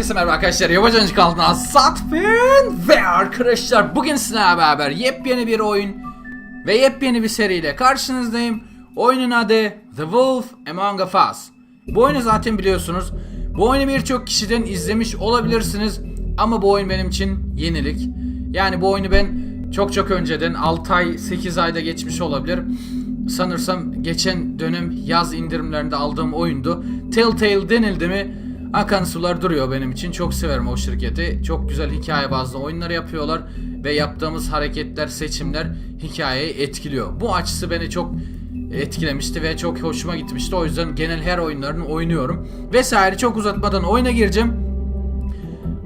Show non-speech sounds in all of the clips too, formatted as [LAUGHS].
Herkese merhaba arkadaşlar. Yabancı kanalına Satfin ve arkadaşlar bugün sizlerle beraber yepyeni bir oyun ve yepyeni bir seriyle karşınızdayım. Oyunun adı The Wolf Among Us. Bu oyunu zaten biliyorsunuz. Bu oyunu birçok kişiden izlemiş olabilirsiniz ama bu oyun benim için yenilik. Yani bu oyunu ben çok çok önceden 6 ay 8 ayda geçmiş olabilir. Sanırsam geçen dönem yaz indirimlerinde aldığım oyundu. Telltale denildi mi akan sular duruyor benim için. Çok severim o şirketi. Çok güzel hikaye bazlı oyunlar yapıyorlar ve yaptığımız hareketler, seçimler hikayeyi etkiliyor. Bu açısı beni çok etkilemişti ve çok hoşuma gitmişti. O yüzden genel her oyunlarını oynuyorum. Vesaire çok uzatmadan oyuna gireceğim.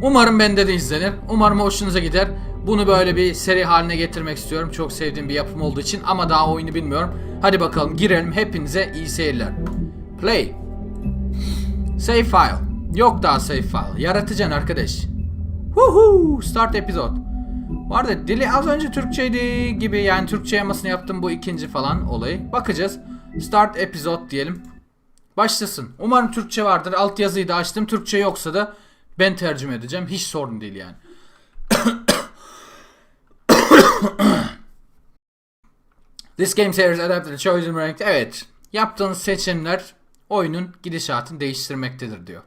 Umarım bende de izlenir. Umarım hoşunuza gider. Bunu böyle bir seri haline getirmek istiyorum. Çok sevdiğim bir yapım olduğu için ama daha oyunu bilmiyorum. Hadi bakalım girelim. Hepinize iyi seyirler. Play. Save file. Yok daha save file. Yaratacaksın arkadaş. Woohoo! Start episode. Bu arada dili az önce Türkçeydi gibi yani Türkçe yamasını yaptım bu ikinci falan olayı. Bakacağız. Start episode diyelim. Başlasın. Umarım Türkçe vardır. Altyazıyı da açtım. Türkçe yoksa da ben tercüme edeceğim. Hiç sorun değil yani. [COUGHS] This game series adapted chosen rank. Evet. Yaptığınız seçimler oyunun gidişatını değiştirmektedir diyor.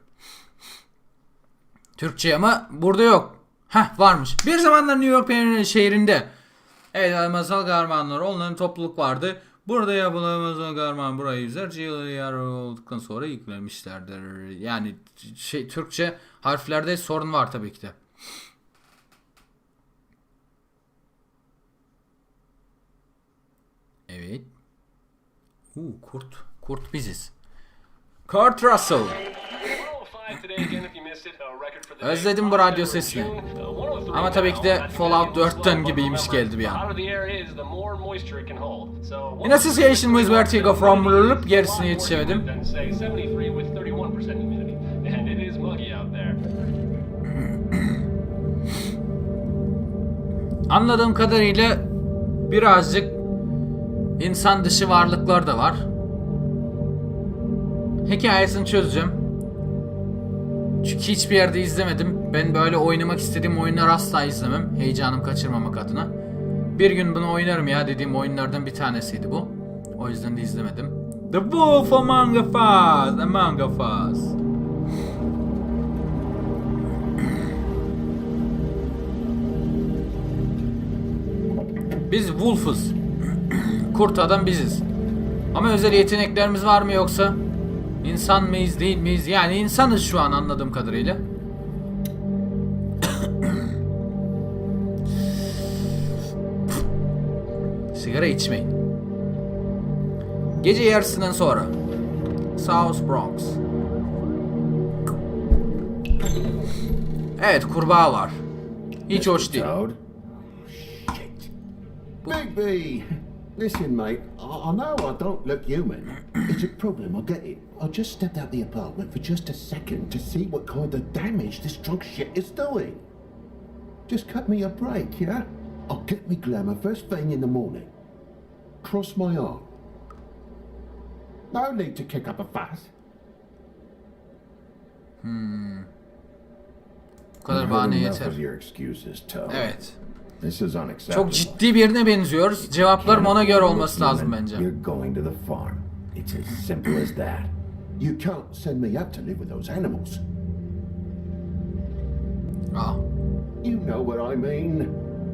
Türkçe ama burada yok. Heh varmış. Bir zamanlar New York şehrinde Evet masal kahramanları onların topluluk vardı. Burada yapılan masal kahraman burayı yüzlerce yıl yer olduktan sonra yüklemişlerdir. Yani şey Türkçe harflerde sorun var tabii ki de. Evet. Uu, kurt. Kurt biziz. Kurt Russell. Özledim bu radyo sesini. Ama tabii ki de Fallout 4'ten gibiymiş geldi bir an. In association with Vertigo from Loop gerisine yetişemedim. Anladığım kadarıyla birazcık insan dışı varlıklar da var. Hikayesini çözeceğim. Çünkü hiçbir yerde izlemedim. Ben böyle oynamak istediğim oyunlar asla izlemem. Heyecanım kaçırmamak adına. Bir gün bunu oynarım ya dediğim oyunlardan bir tanesiydi bu. O yüzden de izlemedim. The Wolf Among Us, Among Us. Biz Wolf'uz. Kurt adam biziz. Ama özel yeteneklerimiz var mı yoksa? İnsan mıyız değil miyiz? Yani insanız şu an anladığım kadarıyla. [COUGHS] Sigara içmeyin. Gece yarısından sonra. South Bronx. Evet kurbağa var. Hiç hoş değil. Shit. Bigby! Listen, mate, Oh, I, I know I don't look human. It's a problem, I'll get it. I just stepped out the apartment for just a second to see what kind of damage this drunk shit is doing. Just cut me a break, yeah? I'll get me glamour first thing in the morning. Cross my arm. No need to kick up a fuss. Bu kadar I've bahane heard enough yeter. of your excuses, Toad. Evet. This is unacceptable. Çok ciddi birine benziyoruz. Cevaplarım ona göre olması lazım bence. You're going to the farm. It's as simple as that. You can't send me up to live with those animals. Aa. You know what I mean.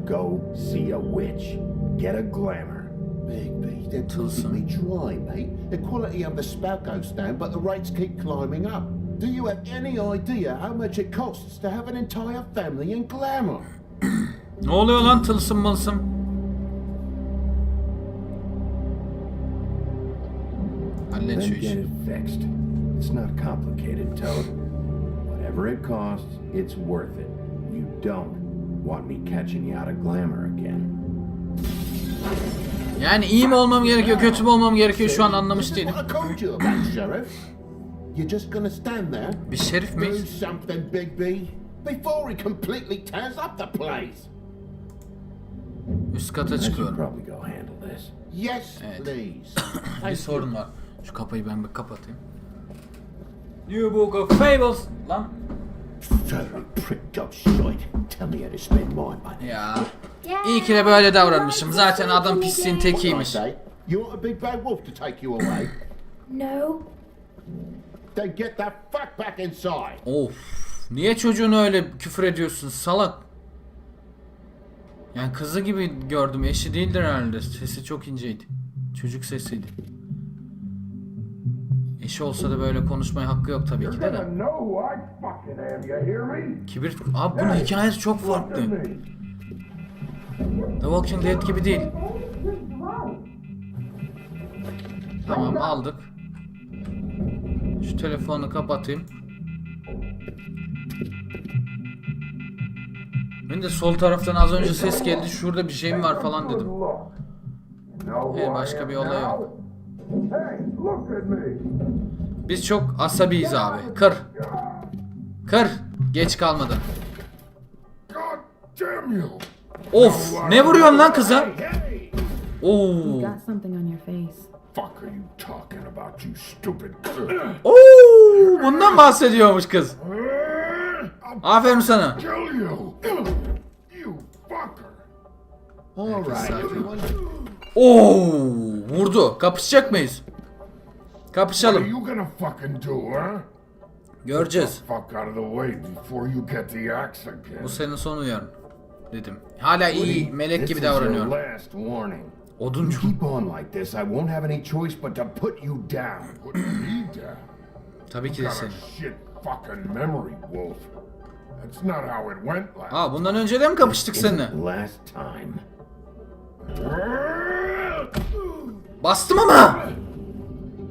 Go see a witch. Get a glamour. Big B, they're keeping me dry, mate. The quality of the spout goes down, but the rates keep climbing up. Do you have any idea how much it costs to have an entire family in glamour? Ne oluyor lan tılsım mılsım? Hallet şu işi. It's not complicated, Toad. Whatever it costs, it's worth it. You don't want me catching you out of glamour again. Yani iyi mi olmam gerekiyor, kötü mü olmam gerekiyor şu an anlamış değilim. You're just gonna stand there, Bir şerif do miyiz? something, Big B, before he completely tears up the place. Üst kata çıkıyorum. Yes, Evet. please. [COUGHS] Bir sorun var. Şu kapıyı ben bir kapatayım. New Book of Fables. Lan. Ya. İyi ki de böyle davranmışım. Zaten adam pisliğin tekiymiş. You want a big bad wolf to take you away? No. then get the fuck back inside. Of. Niye çocuğunu öyle küfür ediyorsun salak? Yani kızı gibi gördüm. Eşi değildir herhalde. Sesi çok inceydi. Çocuk sesiydi. Eşi olsa da böyle konuşmaya hakkı yok tabii ki de. de. Kibir... Abi bunun hikayesi çok farklı. The Walking Dead gibi değil. Tamam aldık. Şu telefonu kapatayım. Ben de sol taraftan az önce ses geldi. Şurada bir şey mi var falan dedim. Ee, başka bir olay yok. Biz çok asabiyiz abi. Kır. Kır. Geç kalmadan. Of! Ne vuruyorsun lan kıza? Oo. Oo! Bundan bahsediyormuş kız. Aferin sana. Kill you. You fucker. All right, everyone. Oo! Vurdu. Kapışacak mıyız? Kapışalım. Göreceğiz. Bu senin son uyarın. Dedim. Hala iyi, melek gibi davranıyor. Oduncu. Keep on like this. I won't have any choice but to put you down. Put me down. Tabii ki de senin. That's not how it went last. Aa bundan önce de mi kapıştık seninle? Last time. Bastım ama.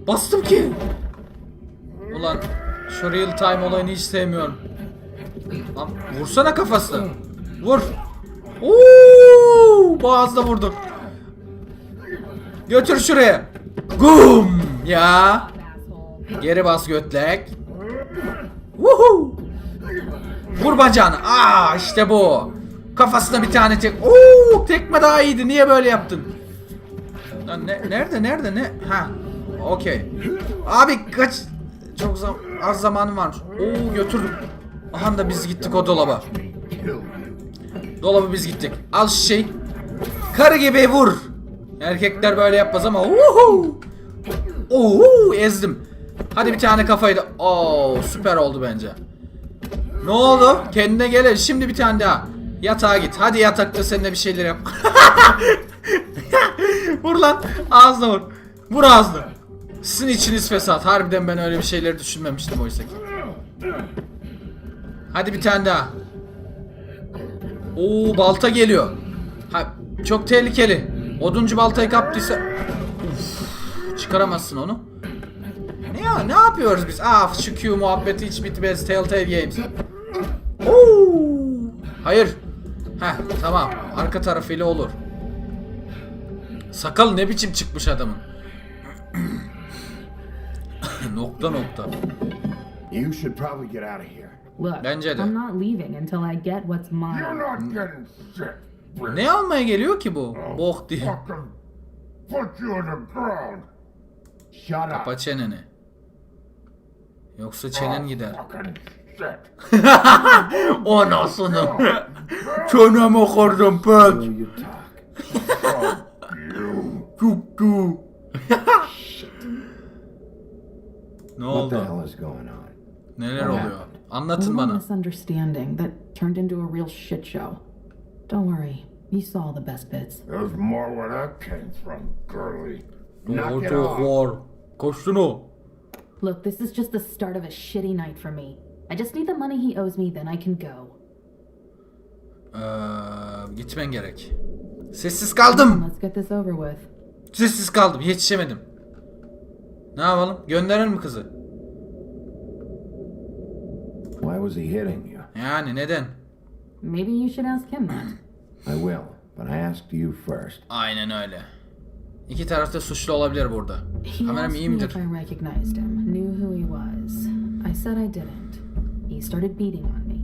Bastım ki. Ulan şu real time olayını hiç sevmiyorum. Lan vursana kafasına. Vur. Oo, boğazda vurdum. Götür şuraya. Gum ya. Geri bas götlek. Woohoo. Vur bacağını. Aa işte bu. Kafasına bir tane tek. Oo tekme daha iyiydi. Niye böyle yaptın? Lan ne, nerede nerede ne? Ha. Okey. Abi kaç çok zam az zamanım varmış. Oo götürdüm. Aha da biz gittik o dolaba. Dolabı biz gittik. Al şişeyi. Karı gibi vur. Erkekler böyle yapmaz ama. Uhu. Uhu ezdim. Hadi bir tane kafayı da. Oo süper oldu bence. Ne oldu? Kendine gel. Şimdi bir tane daha. Yatağa git. Hadi yatakta sen de bir şeyler yap. [LAUGHS] vur lan. Ağzına vur. Vur ağzına. Sizin içiniz fesat. Harbiden ben öyle bir şeyleri düşünmemiştim oysa ki. Hadi bir tane daha. Oo balta geliyor. Ha, çok tehlikeli. Oduncu baltayı kaptıysa... Uf, çıkaramazsın onu. Ne ya ne yapıyoruz biz? Ah şu Q muhabbeti hiç bitmez Telltale Games. Oo. Hayır. Heh tamam. Arka tarafıyla olur. Sakal ne biçim çıkmış adamın. [COUGHS] nokta nokta. You should probably get out of here. Look, Bence de. I'm not leaving until I get what's You're mine. not getting shit. Ne almaya geliyor ki bu? Bok diye. Fucking put you on the ground. Shut up. Kapa çeneni. Yoksa çenen gider. Fucking shit. Anasını. Çenemi kırdım pek. So you talk. You. Tuttu. ne What the oldu? hell is going on? Neler oluyor? A Anlatın little bana. misunderstanding that turned into a real shit show. Don't worry, you saw the best bits. There's more where that came from, girly. Knock it çok off. var. Koştun o. Look, this is just the start of a shitty night for me. I just need the money he owes me, then I can go. Ee, gitmen gerek. Sessiz kaldım. Let's get this over with. Sessiz kaldım. Yetişemedim. Ne yapalım? Gönderelim mi kızı? Why was he hitting you? Yani neden? Maybe you should ask him that. [CLEARS THROAT] I will, but I asked you first. Aynen öyle. İki tarafta suçlu olabilir burada. He Kameram asked iyi me midir? if I recognized him, knew who he was. I said I didn't. He started beating on me.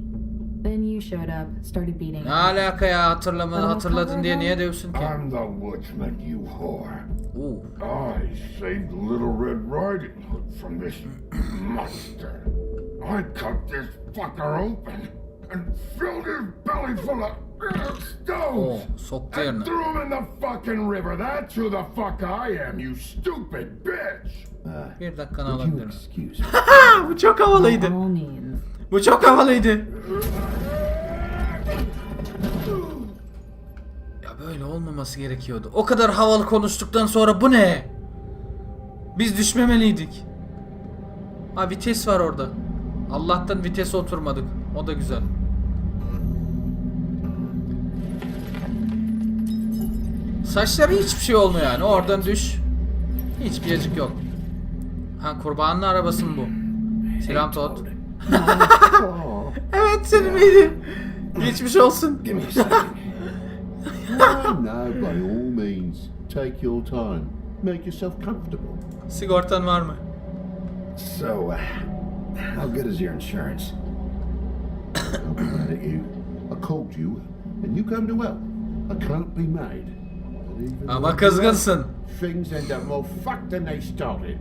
Then you showed up, started beating Ne me. alaka ya hatırlama, hatırladın diye niye dövsün ki? I'm the woodsman, you whore. Oo. I saved Little Red Riding Hood from this [CLEARS THROAT] monster. I cut this fucker open and filled his belly full of Oh, stones soktu yerine. and threw him in the fucking river. That's who the fuck I am, you stupid bitch. Bir you alabilirim. excuse me? Ha, [LAUGHS] bu çok havalıydı. Bu çok havalıydı. Ya böyle olmaması gerekiyordu. O kadar havalı konuştuktan sonra bu ne? Biz düşmemeliydik. Ha vites var orada. Allah'tan vitese oturmadık. O da güzel. Saçları hiçbir şey olmuyor yani. Oradan düş. Hiçbir yacık yok. Ha kurbanın arabası mı bu? Selam Todd. Evet senin miydi? Geçmiş olsun. give me a second. by all means. Take your time. Make yourself comfortable. Sigortan var mı? So, uh, how good is your insurance? I'm mad at you. I called you, and you come to help. I can't be made. Ama kızgınsın. Things end up more fucked than they started.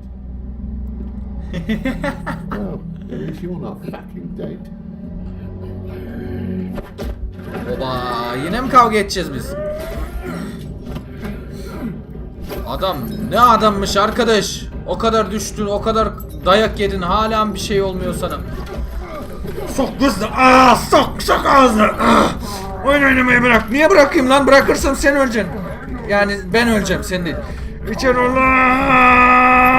Well, at least you're not fucking dead. Baba yine mi kavga edeceğiz biz? Adam ne adammış arkadaş. O kadar düştün, o kadar dayak yedin. Hala bir şey olmuyor sana. Sok kızını. Aa, sok sok ağzını. Ah! Oyun oynamayı bırak. Niye bırakayım lan? Bırakırsam sen öleceksin. Yani ben öleceğim sen değil. İçeri ulan.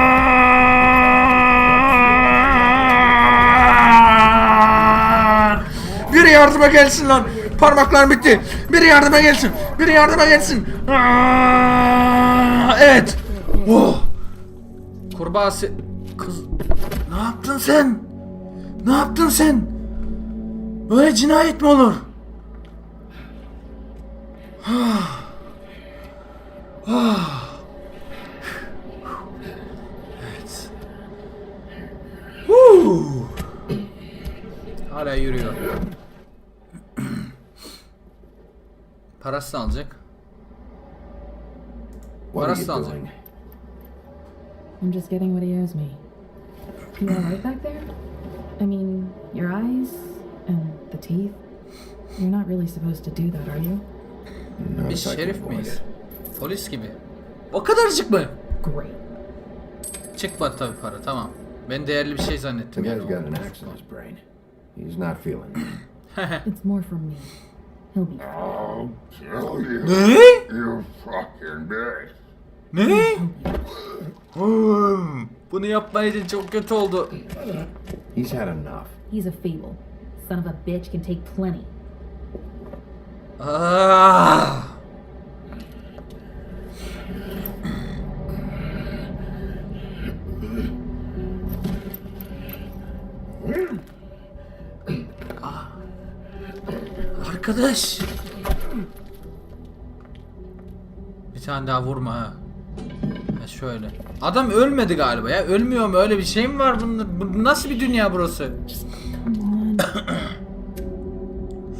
Biri yardıma gelsin lan. Parmaklar bitti. Biri yardıma gelsin. Biri yardıma gelsin. Aa, Evet. Oh. Kurbağa se- Kız... Ne yaptın sen? Ne yaptın sen? Böyle cinayet mi olur? Ah. Ah. Evet. Huu. Hala yürüyor. Parasını alacak. What are Parasını you alacak. doing? I'm just getting what he owes me. You alright back there? I mean, your eyes and the teeth. You're not really supposed to do that, are you? No, Biz şerif miyiz? Polis gibi. O kadarcık mı? Great. Çıkmadı tabii para tamam. Ben değerli bir şey The zannettim. guy's yani. got an axe in his brain. He's not feeling it. [LAUGHS] It's more from me. He'll be fine. I'll kill you, Ne? you fucking bitch. Ne? Hmm, Bunu yapmaydın çok kötü oldu. He's had enough. He's a fable. Son of a bitch can take plenty. Ah! Ah. Arkadaş. Bir tane daha vurma ha. Ha şöyle. Adam ölmedi galiba ya. Ölmüyor mu? Öyle bir şey mi var bunda? Bu nasıl bir dünya burası? [COUGHS]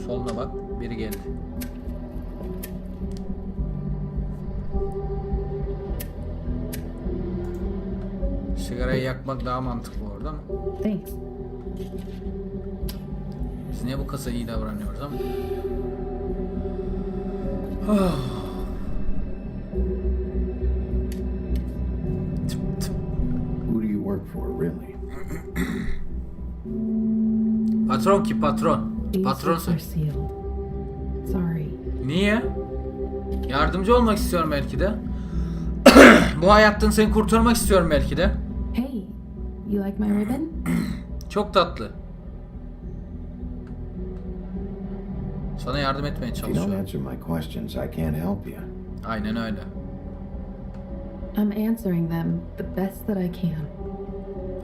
Soluna bak. Biri geldi. Sigarayı yakmak daha mantıklı orada ama Thanks. Niye bu kasa iyi davranıyoruz ama? Tıp. Who do you work for, really? Patron ki patron. Patron. Sorry. Niye? Yardımcı olmak istiyorum belki de. bu hayattan seni kurtarmak istiyorum belki de. Hey, you like my ribbon? Çok tatlı. Sana yardım etmeye If you don't çalışıyorum. answer my questions, I can't help you. Aynen öyle. I'm answering them the best that I can.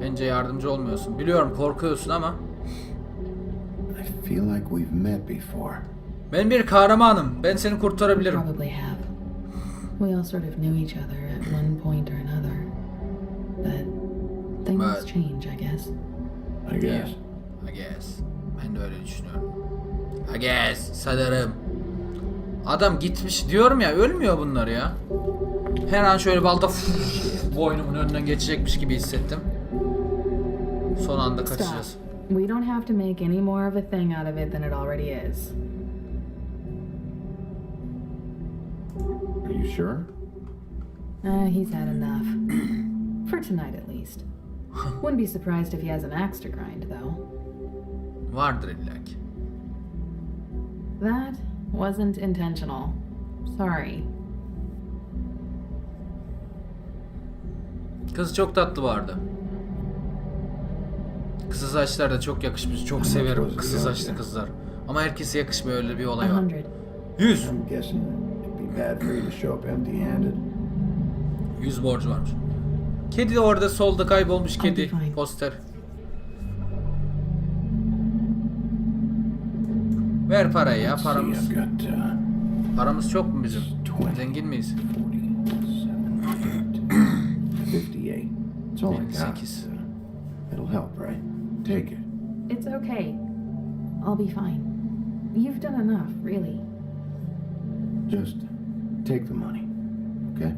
Bence yardımcı olmuyorsun. Biliyorum korkuyorsun ama I feel like we've met before. ben bir kahramanım. Ben seni We kurtarabilirim. probably have. We all sort of knew each other at one point or another. But things But- change, I guess. I guess. I guess. Ben de öyle düşünüyorum. I guess. Sanırım. Adam gitmiş diyorum ya ölmüyor bunlar ya. Her an şöyle balda boynumun önünden geçecekmiş gibi hissettim. Son anda kaçacağız. We don't have to make any more of a thing out of it than it already is. Are you sure? Uh, he's had enough. [CLEARS THROAT] For tonight, at least. [LAUGHS] Wouldn't be surprised if he has an axe to grind, though. Vardır illaki. That wasn't intentional. Sorry. Kız çok tatlı vardı. Kısa saçlar da çok yakışmış. Çok severim kısa saçlı kızlar. Ama herkese yakışmıyor öyle bir olay var. hundred. 100. I'm guessing it'd be bad for you to show up empty-handed. 100 borcu varmış. Kedi de orada solda kaybolmuş kedi poster. Ver parayı ya paramız. Paramız çok mu bizim? Zengin miyiz? 58. It's all I got. 58. Uh, it'll help, right? Take it. It's okay. I'll be fine. You've done enough, really. Just take the money, okay?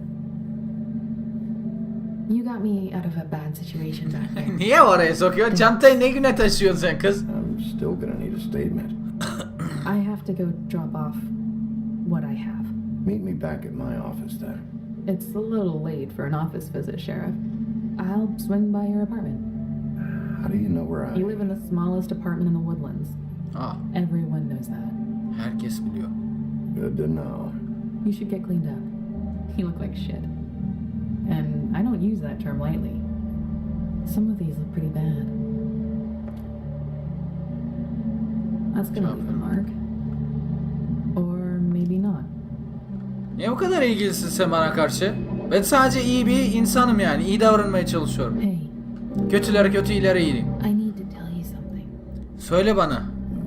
You got me out of a bad situation back there. [LAUGHS] Niye oraya sokuyor? Çantayı ne güne taşıyorsun sen kız? I'm still gonna need a statement. I have to go drop off what I have. Meet me back at my office then. It's a little late for an office visit, Sheriff. I'll swing by your apartment. How do you know where I You live in the smallest apartment in the woodlands. Ah. Everyone knows that. herkes biliyor. Good to know. You should get cleaned up. [LAUGHS] You look like shit. And I don't use that term lightly. Some of these look pretty bad. That's gonna leave a mark. Niye bu kadar ilgilisin sen bana karşı? Ben sadece iyi bir insanım yani. iyi davranmaya çalışıyorum. Hey, Kötülere kötü ileri iyi. I need to tell you something. Söyle bana.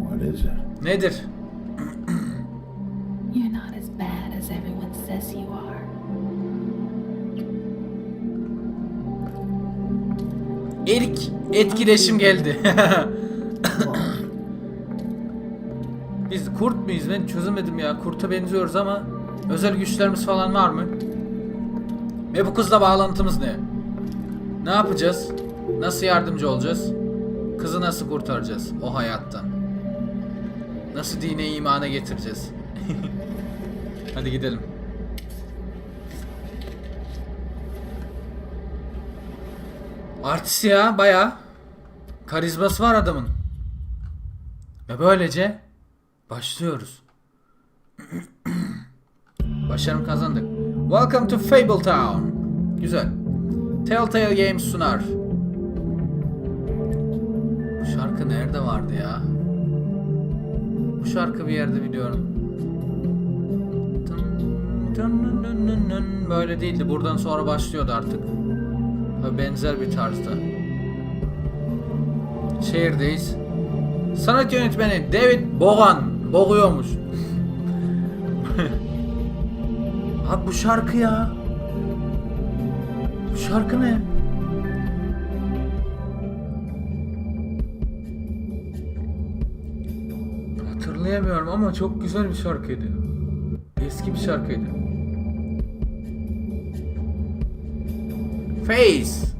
What is it? Nedir? [CLEARS THROAT] You're not as bad as everyone says you are. İlk etkileşim geldi. Biz kurt muyuz? Ben çözemedim ya. Kurta benziyoruz ama özel güçlerimiz falan var mı? Ve bu kızla bağlantımız ne? Ne yapacağız? Nasıl yardımcı olacağız? Kızı nasıl kurtaracağız o hayattan? Nasıl dine imana getireceğiz? [LAUGHS] Hadi gidelim. Artist ya baya. Karizması var adamın. Ve böylece başlıyoruz. [CLEARS THROAT] Başarım kazandık. Welcome to Fable Town. Güzel. Telltale Games sunar. Bu şarkı nerede vardı ya? Bu şarkı bir yerde biliyorum. Böyle değildi. Buradan sonra başlıyordu artık. Benzer bir tarzda. Şehirdeyiz. Sanat yönetmeni David Bogan boğuyormuş. [LAUGHS] Abi bu şarkı ya. Bu şarkı ne? Hatırlayamıyorum ama çok güzel bir şarkıydı. Eski bir şarkıydı. Face.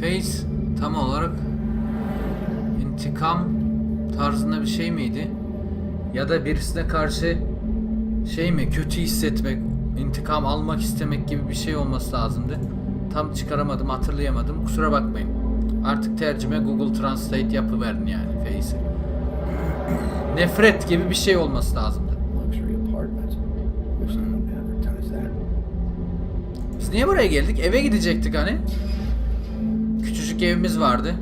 Face tam olarak intikam tarzında bir şey miydi? Ya da birisine karşı şey mi kötü hissetmek, intikam almak istemek gibi bir şey olması lazımdı. Tam çıkaramadım, hatırlayamadım. Kusura bakmayın. Artık tercüme Google Translate yapıverin yani Face'i. Nefret gibi bir şey olması lazımdı. Biz niye buraya geldik? Eve gidecektik hani. Küçücük evimiz vardı.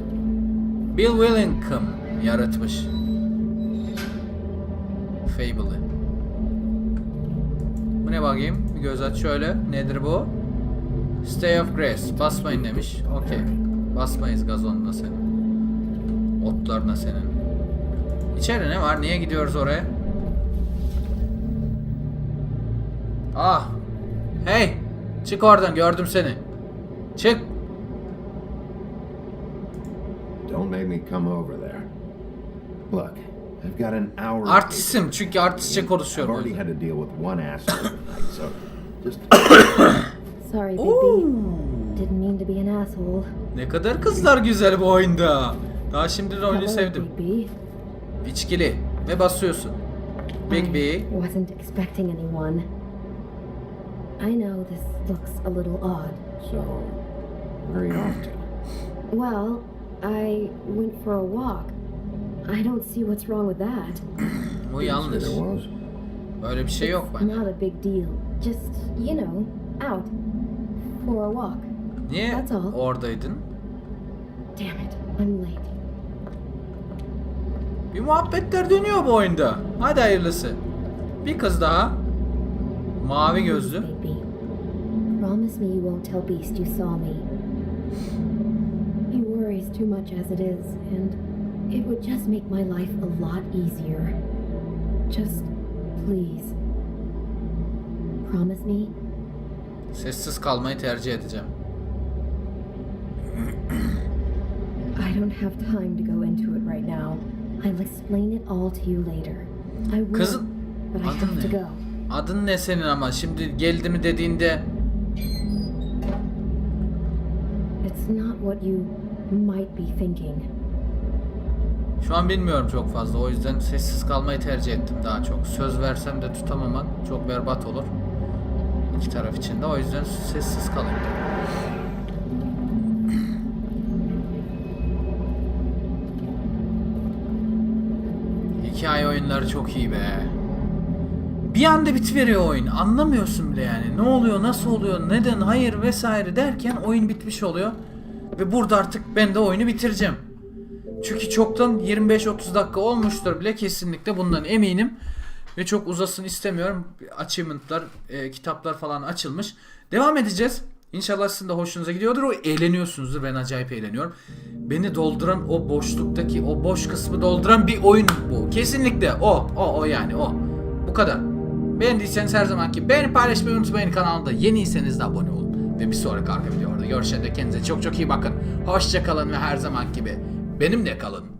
Bill Willingham yaratmış. Fable'ı. Bu ne bakayım? Bir göz aç şöyle. Nedir bu? Stay of Grace. Basmayın demiş. Okey. Basmayız gazonuna senin. Otlarına senin. İçeri ne var? Niye gidiyoruz oraya? Ah. Hey. Çık oradan gördüm seni. Çık. Don't make me come over there. Look, I've got an hour. Artistim çünkü artistçe I've konuşuyorum. o already had to deal with one asshole tonight, so just [COUGHS] Sorry, Big Ooh. B. Didn't mean to be an asshole. Ne kadar kızlar güzel bu oyunda. Daha şimdi de oyunu sevdim. Big B. İçkili ve basıyorsun. Big B. I wasn't expecting anyone. I know this looks a little odd. So, where are you off to? Well, I went for a walk. I don't see what's wrong with that. [CLEARS THROAT] Bu yanlış. Böyle bir şey yok bence. Not a big deal. Just, you know, out for a walk. Niye That's all. oradaydın? Damn it, I'm late. Bir muhabbetler dönüyor bu oyunda. Hadi hayırlısı. Bir kız daha. Mavi gözlü. Promise me you won't tell Beast you saw me. He worries too much as it is, and it would just make my life a lot easier. Just please. Promise me? Sessiz kalmayı tercih edeceğim. I don't have time to go into it right now. I'll explain it all to you later. I will, Kızın but I have to go. Adın ne senin ama şimdi geldi mi dediğinde It's not what you might be thinking. Şu an bilmiyorum çok fazla o yüzden sessiz kalmayı tercih ettim daha çok. Söz versem de tutamamak çok berbat olur. İki taraf için de o yüzden sessiz kalayım. Hikaye oyunları çok iyi be. Bir anda bitiveriyor oyun. Anlamıyorsun bile yani. Ne oluyor, nasıl oluyor, neden, hayır vesaire derken oyun bitmiş oluyor. Ve burada artık ben de oyunu bitireceğim. Çünkü çoktan 25-30 dakika olmuştur bile kesinlikle bundan eminim. Ve çok uzasın istemiyorum. Achievement'lar, e, kitaplar falan açılmış. Devam edeceğiz. İnşallah sizin de hoşunuza gidiyordur. O eğleniyorsunuzdur. Ben acayip eğleniyorum. Beni dolduran o boşluktaki o boş kısmı dolduran bir oyun bu. Kesinlikle o. O o yani o. Bu kadar. Beğendiyseniz her zamanki beğeni paylaşmayı unutmayın kanalda. Yeniyseniz de abone olun. Ve bir sonraki arka videoda görüşene dek kendinize çok çok iyi bakın. Hoşça kalın ve her zaman gibi benimle kalın.